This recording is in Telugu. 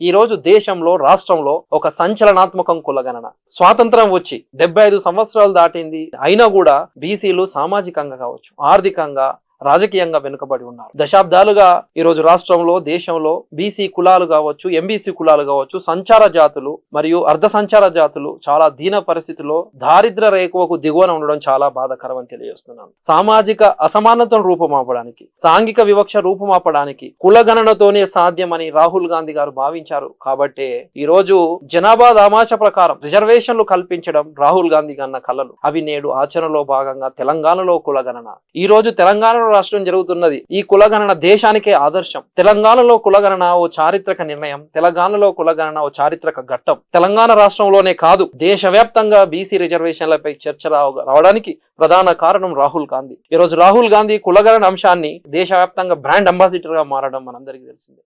ఈ రోజు దేశంలో రాష్ట్రంలో ఒక సంచలనాత్మకం కులగణన. స్వాతంత్రం వచ్చి డెబ్బై ఐదు సంవత్సరాలు దాటింది. అయినా కూడా బీసీలు సామాజికంగా కావచ్చు ఆర్థికంగా రాజకీయంగా వెనుకబడి ఉన్నారు. దశాబ్దాలుగా ఈ రోజు రాష్ట్రంలో దేశంలో బీసీ కులాలు కావచ్చు ఎంబీసీ కులాలు కావచ్చు సంచార జాతులు మరియు అర్ధ సంచార జాతులు చాలా దీన పరిస్థితిలో దారిద్ర రేఖకు దిగువన ఉండడం చాలా బాధాకరం అని తెలియజేస్తున్నాను. సామాజిక అసమానతను రూపుమాపడానికి సాంఘిక వివక్ష రూపుమాపడానికి కులగణనతోనే సాధ్యమని రాహుల్ గాంధీ గారు భావించారు. కాబట్టి ఈ రోజు జనాభా దామాష ప్రకారం రిజర్వేషన్లు కల్పించడం రాహుల్ గాంధీ గన్న కలలు. అవి నేడు ఆచరణలో భాగంగా తెలంగాణలో కులగణన ఈ రోజు తెలంగాణలో రాష్ట్రం జరుగుతున్నది. ఈ కులగణన దేశానికే ఆదర్శం. తెలంగాణలో కులగణన ఓ చారిత్రక నిర్ణయం. తెలంగాణలో కులగణన ఓ చారిత్రక ఘట్టం. తెలంగాణ రాష్ట్రంలోనే కాదు దేశవ్యాప్తంగా బీసీ రిజర్వేషన్లపై చర్చ రావడానికి ప్రధాన కారణం రాహుల్ గాంధీ. ఈ రోజు రాహుల్ గాంధీ కులగణన అంశాన్ని దేశవ్యాప్తంగా బ్రాండ్ అంబాసిడర్గా మారడం మనందరికీ తెలిసిందే.